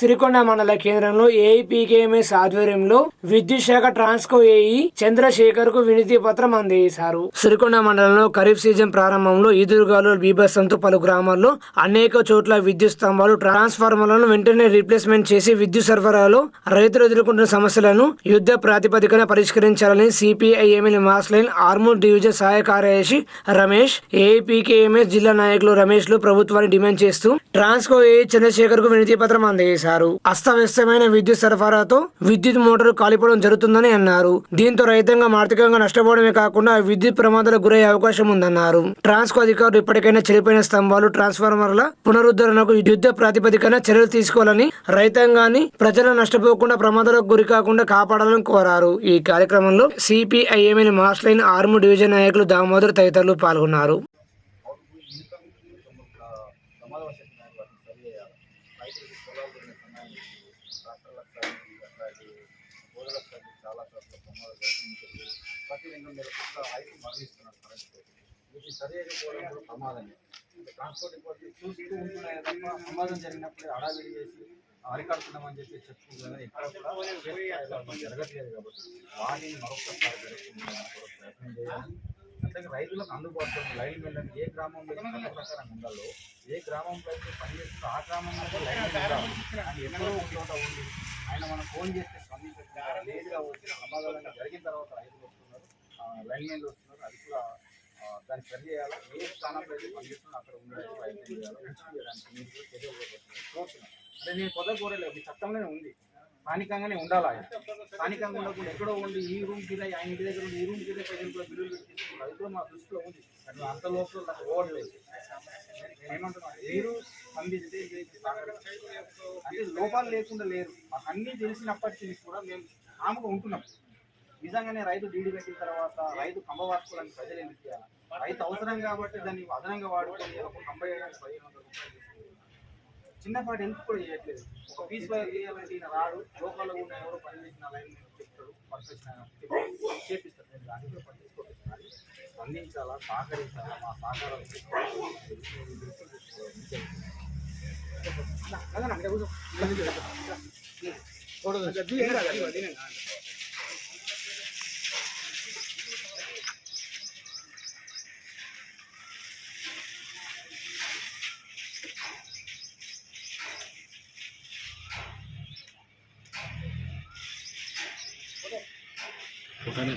సిరికొండ మండల కేంద్రంలో ఏఐపీకేఎంఎస్ ఆధ్వర్యంలో విద్యుత్ శాఖ ట్రాన్స్కో ఏఈ చంద్రశేఖర్కు వినతి పత్రం అందజేశారు సిరికొండ మండలంలో ఖరీఫ్ సీజన్ ప్రారంభంలో ఈదురుగాలు బీభత్సంతో పలు గ్రామాల్లో అనేక చోట్ల విద్యుత్ స్తంభాలు ట్రాన్స్ఫార్మర్లను వెంటనే రీప్లేస్మెంట్ చేసి విద్యుత్ సరఫరాలో రైతులు ఎదుర్కొంటున్న సమస్యలను యుద్ధ ప్రాతిపదికన పరిష్కరించాలని సిపిఐఎంఎల్ మాస్లైన్ ఆర్మూర్ డివిజన్ సహాయ కార్యదర్శి రమేష్ ఏఐపీకేఎంఎస్ జిల్లా నాయకులు రమేష్లు ప్రభుత్వాన్ని డిమాండ్ చేస్తూ ట్రాన్స్కో ఏఈ చంద్రశేఖర్కు వినతి పత్రం అందజేశారు అస్తవ్యస్తమైన విద్యుత్ సరఫరాతో విద్యుత్ మోటార్లు కాలిపోవడం జరుగుతుందని అన్నారు. దీంతో రైతాంగం ఆర్థికంగా నష్టపోవడమే కాకుండా విద్యుత్ ప్రమాదాలకు గురయ్యే అవకాశం ఉందన్నారు. ట్రాన్స్కో అధికారులు ఇప్పటికైనా చెడిపోయిన స్తంభాలు ట్రాన్స్ఫార్మర్ల పునరుద్ధరణకు యుద్ధ ప్రాతిపదికన చర్యలు తీసుకోవాలని రైతాంగాన్ని ప్రజలు నష్టపోకుండా ప్రమాదాలకు గురి కాకుండా కాపాడాలని కోరారు. ఈ కార్యక్రమంలో సిపిఐఎంఎల్ మాస్లైన్ ఆర్మీ డివిజన్ నాయకులు దామోదర్ తదితరులు పాల్గొన్నారు ప్రమాదవశాత్తు వాటిని సరి చేయాలి రైతులకు పొలాలు ఉన్న సమయాన్ని ట్రాక్టర్లకు కానీ అట్లాగే గోధులకు కానీ చాలా చోట్ల ప్రమాదాలు జరుగుతుంది ప్రతి రెండు నెలల పుట్ల రైతులు మరణిస్తున్నారు కరెంట్ వీటిని సరి కూడా ప్రమాదమే. అంటే ట్రాన్స్పోర్ట్ డిపార్ట్మెంట్ చూస్తూ ఉంటున్నాయి తప్ప ప్రమాదం జరిగినప్పుడే అడావిడి చేసి అరికడుతున్నామని చెప్పి చెప్తున్నారు. ఎక్కడ కూడా జరగట్లేదు కాబట్టి వాటిని మరొకసారి ప్రయత్నం చేయాలి. అట్లాగే రైతులకు అందుబాటులో ఉన్న లైన్ మెన్ ఏ గ్రామంలో ప్రకారం ఉండాలో ఏ గ్రామంలో అయితే పనిచేస్తుందో ఆ గ్రామంలో లైన్ ఆయన చోట ఉండి ఆయన మనం ఫోన్ చేస్తే స్పందించారు లేదుగా వచ్చి సమాధానం జరిగిన తర్వాత రైతులు వస్తున్నారు. లైన్ మెన్లు వస్తున్నారు. అది కూడా దాన్ని సరి చేయాలి. ఏ స్థానంలో అయితే పనిచేస్తున్నా అక్కడ ఉండడానికి ప్రయత్నం చేయాలి చేయడానికి మీరు కూడా కోరుతున్నాను అంటే నేను కొత్త కోరలేదు మీ చట్టంలోనే ఉంది. స్థానికంగానే ఉండాలి ఆయన. స్థానికంగా ఉండకుండా ఎక్కడో ఉండి ఈ రూమ్ కింద ఆయన ఇంటి దగ్గర ఉండి ఈ రూమ్ కింద ప్రజలు కూడా బిల్లులు పెట్టి కూడా మా దృష్టిలో ఉంది. కానీ అంత లోపల నాకు ఓడలేదు. నేను ఏమంటున్నాను మీరు స్పందిస్తే అంటే లోపాలు లేకుండా లేరు. మాకు అన్నీ తెలిసినప్పటికీ కూడా మేము ఆమెకు ఉంటున్నాం. నిజంగానే రైతు డీడీ పెట్టిన తర్వాత రైతు కంబవర్చుకోవడానికి ప్రజలు ఎందుకు చేయాలి? రైతు అవసరం కాబట్టి దాన్ని అదనంగా వాడుకొని ఒక కంబ వేయడానికి పదిహేను చిన్నపాటి ఎందుకు కూడా చేయట్లేదు. ఒక పీస్ వైర్ చేయాలంటే ఈయన రాడు. లోకల్లో ఉన్న ఎవరో పని చేసిన లైన్ చెప్తాడు. వర్కర్స్ చేపిస్తాడు నేను దాన్ని కూడా స్పందించాలా సహకరించాలా మా సహకారం చూడదు